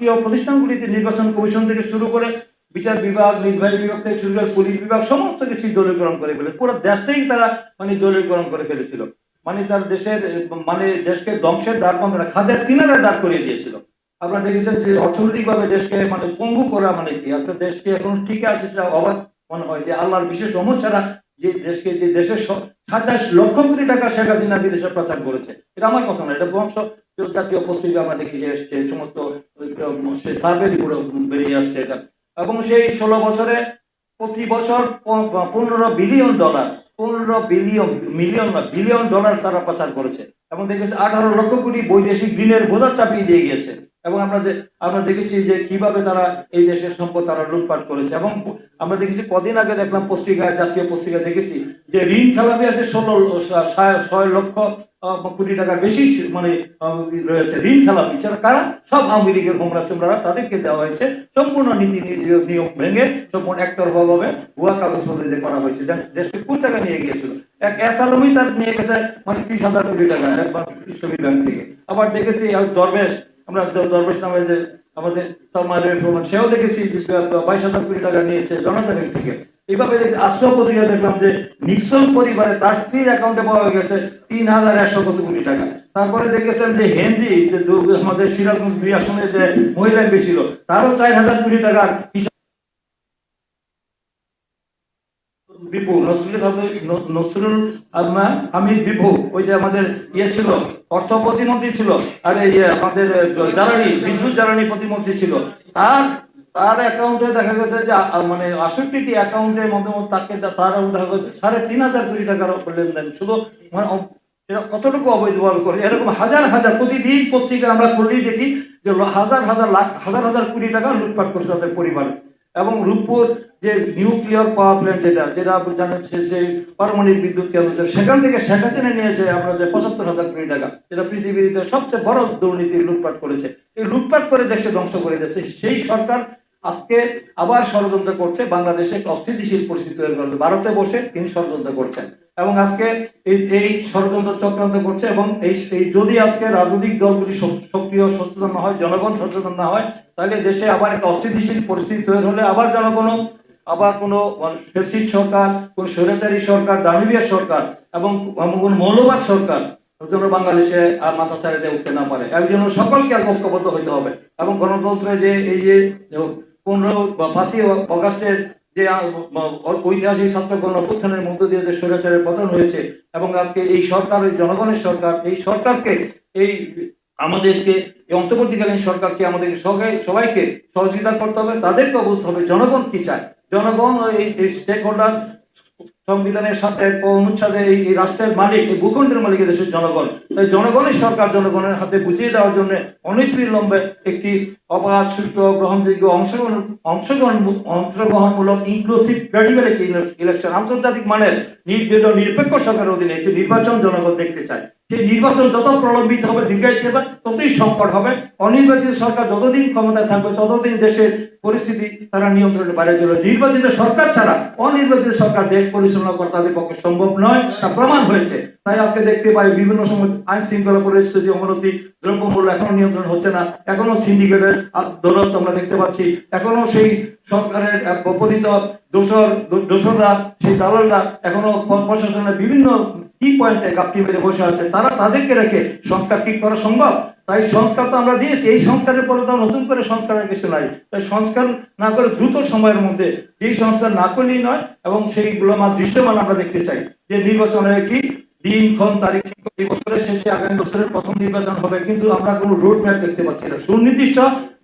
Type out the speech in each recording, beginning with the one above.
রাষ্ট্রীয় প্রতিষ্ঠানগুলিতে নির্বাচন কমিশন থেকে শুরু করে বিচার বিভাগ, নির্বাহী বিভাগ থেকে শুরু করে পুলিশ বিভাগ সমস্ত কিছুই দলীয়করণ করে ফেলে। পুরো দেশটাই তারা মানে দলীয়করণ করে ফেলেছিল। মানে তার দেশের মানে দেশকে ধ্বংসের দ্বার বন্ধ খাদের কিনারে দাঁড় করিয়ে দিয়েছিল। আপনারা দেখেছেন যে অর্থনৈতিকভাবে দেশকে মানে পঙ্গু করা মানে কি? একটা দেশকে এখন ঠিক আছে সেটা অবাক মনে হয় যে আল্লাহর বিশেষ রহমত ছাড়া যে দেশকে, যে দেশের সাতাশ লক্ষ কোটি টাকা শেখ হাসিনা বিদেশে প্রচার করেছে, এটা আমার কথা না, এটা বংশ জাতীয় পত্রিকা আমরা দেখি যে এসছে সমস্ত সে সার্ভে রিপোর্ট বেরিয়ে আসছে এটা। এবং সেই ষোলো বছরে প্রতি বছর পনেরো বিলিয়ন ডলার পনেরো বিলিয়ন, মিলিয়ন না, বিলিয়ন ডলার তারা পাচার করেছে। এবং দেখেছি, আঠারো লক্ষ কোটি বৈদেশিক ঋণের বোঝা চাপিয়ে দিয়ে গিয়েছে। এবং আমরা আমরা দেখেছি যে কীভাবে তারা এই দেশের সম্পদ তারা লুটপাট করেছে এবং আমরা দেখেছি কদিন আগে দেখলাম পত্রিকায় জাতীয় পত্রিকা দেখেছি যে ঋণ খেলাপি আছে ষোলো, ছয় লক্ষ কোটি টাকার বেশি মানে রয়েছে ঋণ খেলাপি। যারা, কারা? সব আওয়ামী লীগের হোমরা চোমরা তাদেরকে দেওয়া হয়েছে। সম্পূর্ণ নীতি নিয়ম ভেঙে সম্পূর্ণ একতরফাভাবে ভুয়া কাগজপত্র করা হয়েছে। দেশকে কোন টাকা নিয়ে গিয়েছিল। এক এস আলমই তার নিয়ে গেছে মানে ত্রিশ হাজার কোটি টাকা ইসলামী ব্যাংক থেকে। আবার দেখেছি দরবেশ আমরা দ- দরবেশ নামে যে আমাদের সালমান রহমান সেও দেখেছি বাইশ হাজার কোটি টাকা নিয়েছে জনতা থেকে। এইভাবে দেখছি আশ্রয় পত্রিকা দেখলাম যে নিক্সন পরিবারে তার স্ত্রীর অ্যাকাউন্টে পাওয়া গেছে তিন হাজার একশো কত কোটি টাকা। তারপরে দেখেছেন যে হেনরি, যে আমাদের সিরাজগঞ্জ দুই আসনে যে মহিলা ছিল, তারও চার হাজার কোটি টাকার বিপু নসরুল নসরুল হামিদ বিপু ওই যে আমাদের ইয়ে ছিল, অর্থ প্রতিমন্ত্রী ছিল, আর এই আমাদের জ্বালানি, বিদ্যুৎ জ্বালানি প্রতিমন্ত্রী ছিল। তার তার অ্যাকাউন্টে দেখা গেছে যে মানে আষট্টিটি অ্যাকাউন্টের মধ্যে তাকে তার দেখা গেছে সাড়ে তিন হাজার কোটি টাকার লেনদেন। শুধু মানে এরা কতটুকু অবৈধভাবে করে? এরকম হাজার হাজার, প্রতিদিন পত্রিকা আমরা করলেই দেখি যে হাজার হাজার লাখ, হাজার হাজার কোটি টাকা লুটপাট করেছে তাদের পরিবার। এবং রূপপুর যে নিউক্লিয়ার পাওয়ার প্ল্যান্ট যেটা যেটা আপনি জানেন সে যে পারমাণবিক বিদ্যুৎ কেন্দ্র সেখান থেকে শেখ হাসিনা নিয়েছে আমরা যে পঁচাত্তর হাজার কোটি টাকা, যেটা পৃথিবীর সবচেয়ে বড় দুর্নীতি লুটপাট করেছে। এই লুটপাট করে দেশে ধ্বংস করে দিয়েছে। সেই সরকার আজকে আবার ষড়যন্ত্র করছে, বাংলাদেশে একটা অস্থিতিশীল পরিস্থিতি তৈরি করছে। ভারতে বসে তিনি ষড়যন্ত্র করছেন। এবং আজকে এই এই ষড়যন্ত্র চক্রান্ত করছে এবং এই এই যদি আজকে রাজনৈতিক দলগুলি সক্রিয়, সচেতন না হয়, জনগণ সচেতন না হয়, তাহলে দেশে আবার একটা অস্থিতিশীল পরিস্থিতি তৈরি হলে আবার জনগণ, আবার কোনো ফেসিস্ট সরকার, কোন স্বৈরাচারী সরকার দানবীয় সরকার এবং কোন মৌলবাদ সরকার যেন বাংলাদেশে আর মাথা ছাড়ে দিয়ে উঠতে না পারে। এর জন্য সকলকে ঐক্যবদ্ধ হতে হবে এবং গণতন্ত্রে যে এই যে পনেরো বা পাঁচই অগাস্টের যে ঐতিহাসিক ছাত্র অভ্যুত্থানের মধ্য দিয়ে যে স্বৈরাচারের পতন হয়েছে এবং আজকে এই সরকার জনগণের সরকার, এই সরকারকে, এই আমাদেরকে অন্তর্বর্তীকালীন সরকারকে আমাদেরকে সবাই, সবাইকে সহযোগিতা করতে হবে, তাদেরকে বুঝতে হবে। জনগণ কি চায়? জনগণ, এই স্টেক হোল্ডার সংবিধানের সাথে অনুচ্ছেদে এই রাষ্ট্রের মালিক, এই ভূখণ্ডের মালিক দেশের জনগণ। তাই জনগণের সরকার জনগণের হাতে বুঝিয়ে দেওয়ার জন্য অনেক বিলম্বে একটি অবাধ সুষ্ঠু গ্রহণযোগ্য অংশগ্রহণ অংশগ্রহণ অংশগ্রহণমূলক ইনক্লুসিভ ক্রেডিবিলিটি ইলেকশন আন্তর্জাতিক মানের নির্দলীয় নিরপেক্ষ সরকারের অধীনে একটি নির্বাচন জনগণ দেখতে চায়। সেই নির্বাচন যত প্রলম্বিত হবে, দীর্ঘায়িত হবে, ততই সংকট হবে। অনির্বাচিত সরকার যতদিন ক্ষমতায় থাকবে, ততদিন দেশের পরিস্থিতি তারা নিয়ন্ত্রণের বাইরে চলে নির্বাচিত সরকার ছাড়া অনির্বাচিত সরকার দেশ পরিচালনা করা তাদের পক্ষে সম্ভব নয়, তা প্রমাণ হয়েছে। তাই আজকে দেখতে পাই বিভিন্ন সময় আইন শৃঙ্খলা পরিস্থিতি অবনতি, দ্রব্যমূল্য এখনও নিয়ন্ত্রণ হচ্ছে না, এখনও সিন্ডিকেটের দৌলত আমরা দেখতে পাচ্ছি। এখনও সেই সরকারের পতিত দোসর দো- সেই দালালরা এখনও প্রশাসনের বিভিন্ন কি পয়েন্টে গাপটি মেরে বসে আছে। তারা তাদেরকে রেখে সংস্কার ঠিক করা সম্ভব? তাই সংস্কার তো আমরা দিয়েছি। এই সংস্কারের পরে তো নতুন করে সংস্কারের কিছু নাই। তাই সংস্কার না করে দ্রুত সময়ের মধ্যে যেই সংস্কার না করলেই নয় এবং সেইগুলো আমার দৃশ্যমান আমরা দেখতে চাই যে নির্বাচনের কি দিন, ক্ষণ, তারিখ এই বছরের শেষে আগামী বছরের প্রথম নির্বাচন হবে। কিন্তু আমরা কোনো রোড ম্যাপ দেখতে পাচ্ছি না। সুনির্দিষ্ট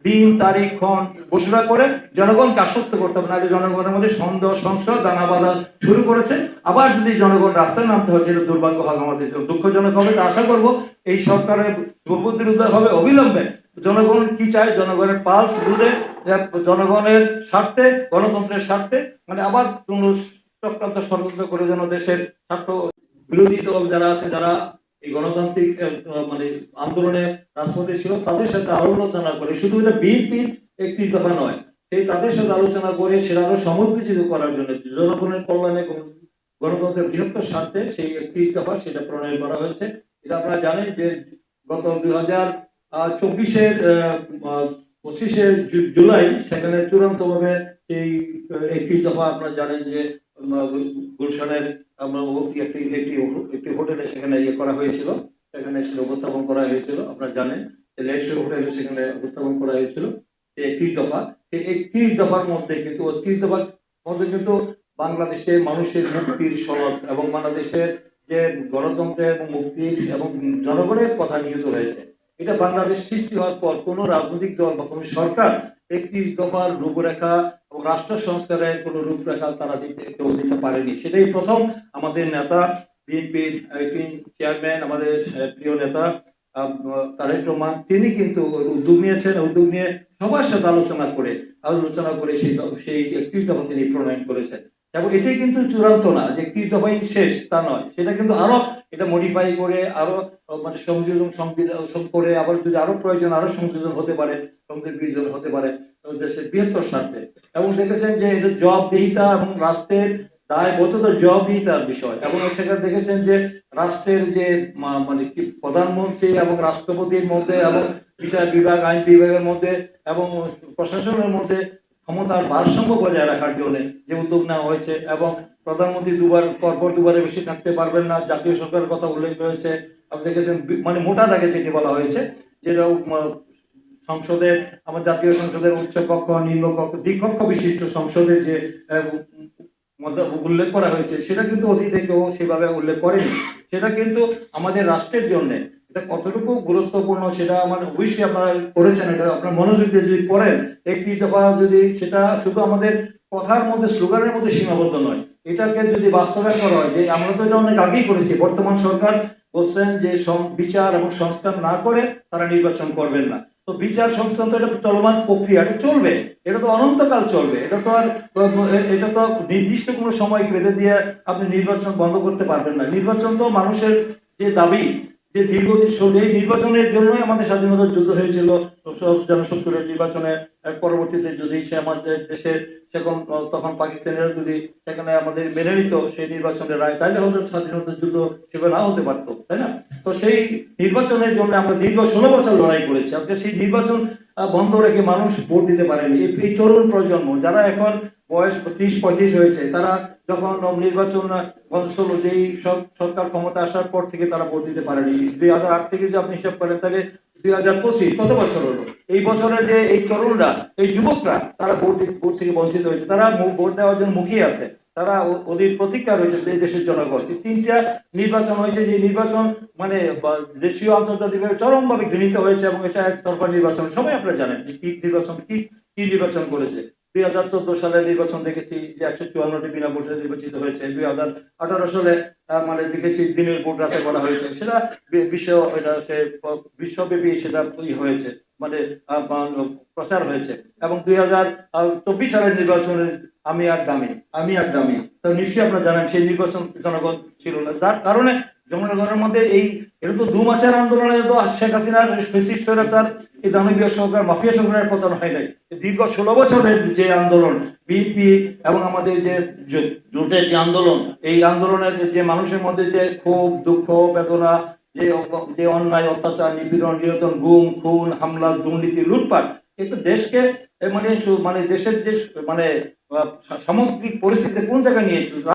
দিন, তারিখ, ক্ষণ ঘোষণা করে জনগণকে আশ্বস্ত করতে হবে। নাহলে জনগণের মধ্যে সন্দেহ, সংশয় দানা বাঁধা শুরু করেছে। আবার যদি জনগণ রাস্তায় নামতে হয় সেটা দুর্ভাগ্য হবে আমাদের জন্য দুঃখজনক হবে। তা আশা করব এই সরকারের প্রবুদ্ধির উদ্ধার হবে, অবিলম্বে। জনগণ কি চায়? জনগণের পালস বুঝে জনগণের স্বার্থে, গণতন্ত্রের স্বার্থে মানে আবার চক্রান্ত ষড়যন্ত্র করে যেন দেশের স্বার্থ বিরোধী দল যারা আছে, যারা এই গণতান্ত্রিক মানে আন্দোলনে রাজপথে ছিল, তাদের সাথে আলোচনা করে, শুধু এটা বিএনপির একটি দফা নয়, সেই তাদের সাথে আলোচনা করে সেটা আরও সমর্পিত করার জন্য জনগণের কল্যাণে গণতন্ত্রের বৃহত্তর স্বার্থে সেই একত্রিশ দফা সেটা প্রণয়ন করা হয়েছে। এটা আপনারা জানেন যে গত দুই হাজার চব্বিশের পঁচিশে জুলাই, সেখানে চূড়ান্তভাবে এই একত্রিশ দফা আপনারা জানেন যে গুলশানের আমরা একটি একটি একটি হোটেলে সেখানে ইয়ে করা হয়েছিল। সেখানে সেটা উপস্থাপন করা হয়েছিল। আপনারা জানেন লেকশোর হোটেলে সেখানে উপস্থাপন করা হয়েছিল। একত্রিশ দফা। এই একত্রিশ দফার মধ্যে কিন্তু একত্রিশ দফার মধ্যে কিন্তু বাংলাদেশের মানুষের মুক্তির সনদ এবং বাংলাদেশের যে গণতন্ত্রের এবং মুক্তির এবং জনগণের কথা নিহিত রয়েছে। এটা বাংলাদেশ সৃষ্টি হওয়ার পর কোনো রাজনৈতিক দল বা কোনো সরকার একত্রিশ দফার রূপরেখা এবং রাষ্ট্র সংস্কারের কোনো রূপরেখা তারা দিতে, কেউ দিতে পারেনি। সেটাই প্রথম আমাদের নেতা, বিএনপির চেয়ারম্যান, আমাদের প্রিয় নেতা তারেক রহমান, তিনি কিন্তু উদ্যোগ নিয়েছেন, উদ্যোগ নিয়ে সবার সাথে আলোচনা করে আলোচনা করে সেই সেই একত্রিশ দফা তিনি প্রণয়ন করেছেন। এবং এটাই কিন্তু চূড়ান্ত না, যে কি দফাই শেষ, তা নয়। সেটা কিন্তু আরও এটা মডিফাই করে, আরও মানে সংযোজন সংবিধান করে আবার যদি আরও প্রয়োজন, আরও সংযোজন হতে পারে, সংবিধান হতে পারে দেশের বৃহত্তর স্বার্থে। এবং দেখেছেন যে এটা জবাবদিহিতা এবং রাষ্ট্রের দায়বদ্ধতা জবাবদিহিতার বিষয়। এবং সেখানে দেখেছেন যে রাষ্ট্রের যে মানে কি, প্রধানমন্ত্রী এবং রাষ্ট্রপতির মধ্যে এবং বিচার বিভাগ, আইন বিভাগের মধ্যে এবং প্রশাসনের মধ্যে ক্ষমতার ভারসাম্য বজায় রাখার জন্য যে উদ্যোগ নেওয়া হয়েছে এবং প্রধানমন্ত্রী দুবার, পরপর দুবারে বেশি থাকতে পারবেন না, জাতীয় সরকারের কথা উল্লেখ রয়েছে। আপনি দেখেছেন মানে মোটা দাগে যেটি বলা হয়েছে, যেটা সংসদের, আমার জাতীয় সংসদের উচ্চ কক্ষ নিম্ন কক্ষ দ্বিকক্ষ বিশিষ্ট সংসদের যে উল্লেখ করা হয়েছে, সেটা কিন্তু অতীতে কেউ সেভাবে উল্লেখ করেনি। সেটা কিন্তু আমাদের রাষ্ট্রের জন্য এটা কতটুকু গুরুত্বপূর্ণ সেটা আমার অবশ্যই আপনারা করেছেন, এটা আপনার মনোযোগ দিয়ে যদি পড়েন একত্রিশ দফা যদি সেটা শুধু আমাদের কথার মধ্যে, স্লোগানের মধ্যে সীমাবদ্ধ নয়, এটাকে যদি বাস্তবায়ন করা হয়, যে আমরা তো এটা অনেক আগেই করেছি, বর্তমান সরকার বলছেন যে বিচার এবং সংস্কার না করে তারা নির্বাচন করবেন না। তো বিচার, সংস্কার তো এটা চলমান প্রক্রিয়া, এটা চলবে, এটা তো অনন্তকাল চলবে, এটা তো আর এটা তো নির্দিষ্ট কোনো সময় বেঁধে দিয়ে আপনি নির্বাচন বন্ধ করতে পারবেন না। নির্বাচন তো মানুষের যে দাবি যে দীর্ঘদিন এই নির্বাচনের জন্যই আমাদের স্বাধীনতার যুদ্ধ হয়েছিল। জনসত্তরের নির্বাচনে পরবর্তীতে যদি সে আমাদের দেশের সেখন তখন পাকিস্তানের যদি সেখানে আমাদের মেনে নিত, সেই নির্বাচনের রায়, তাহলে হয়তো স্বাধীনতার যুদ্ধ সেভাবে না হতে পারতো, তাই না? তো সেই নির্বাচনের জন্য আমরা দীর্ঘ ষোলো বছর লড়াই করেছি। আজকে সেই নির্বাচন বন্ধ রেখে মানুষ ভোট দিতে পারেনি। এই তরুণ প্রজন্ম, যারা এখন বয়স ত্রিশ, পঁচিশ হয়েছে, তারা যখন নির্বাচন বংশ যেই সব সরকার ক্ষমতা আসার পর থেকে তারা ভোট দিতে পারেনি। দুই হাজার আট থেকে যদি আপনি হিসাব করেন, তাহলে দুই হাজার পঁচিশ কত বছর হলো? এই বছরে যে এই তরুণরা, এই যুবকরা, তারা ভোট ভোট থেকে বঞ্চিত হয়েছে। তারা ভোট দেওয়ার জন্য মুখিয়ে আছে। তারা ওদের প্রতিজ্ঞা রয়েছে দেশের জনগণ। তিনটা নির্বাচন হয়েছে, যে নির্বাচন মানে দেশীয় আন্তর্জাতিকভাবে চরমভাবে গৃহীত হয়েছে এবং এটা একতরফা নির্বাচন। সবাই আপনারা জানেন যে কি নির্বাচন, কি কি নির্বাচন করেছে। দুই হাজার চোদ্দ সালে নির্বাচন দেখেছি যে একশো চুয়ান্নটি বিনা ভোটে নির্বাচিত হয়েছে। দুই হাজার আঠারো সালে মানে দেখেছি দিনের ভোট রাতে করা হয়েছে। সেটা বিশ্ব, এটা সে, বিশ্বব্যাপী সেটা হয়েছে মানে প্রচার হয়েছে। এবং দুই হাজার চব্বিশ সালের নির্বাচনে আমি আর দামি, আমি আর দামি। তো নিশ্চয়ই আপনারা জানেন, সেই নির্বাচন জনগণ ছিল না। যার কারণে জনগণের মধ্যে এই, এটা তো দু মাসের আন্দোলনে তো শেখ হাসিনার স্পেসিফিক স্বৈরাচার, এই দানবীয় সরকার মাফিয়া সরকারের পতন হয় নাই। দীর্ঘ ষোলো বছরের যে আন্দোলন, বিএনপি এবং আমাদের যে জোটের যে আন্দোলন, এই আন্দোলনের যে মানুষের মধ্যে যে ক্ষোভ, দুঃখ, বেদনা, যে যে অন্যায়, অত্যাচার, নিপীড়ন, নির্যাতন, গুম, খুন, হামলা, দুর্নীতি, লুটপাট এটা দেশকে মানে মানে দেশের যে মানে সামগ্রিক পরিস্থিতি কোন জায়গায় নিয়েছিল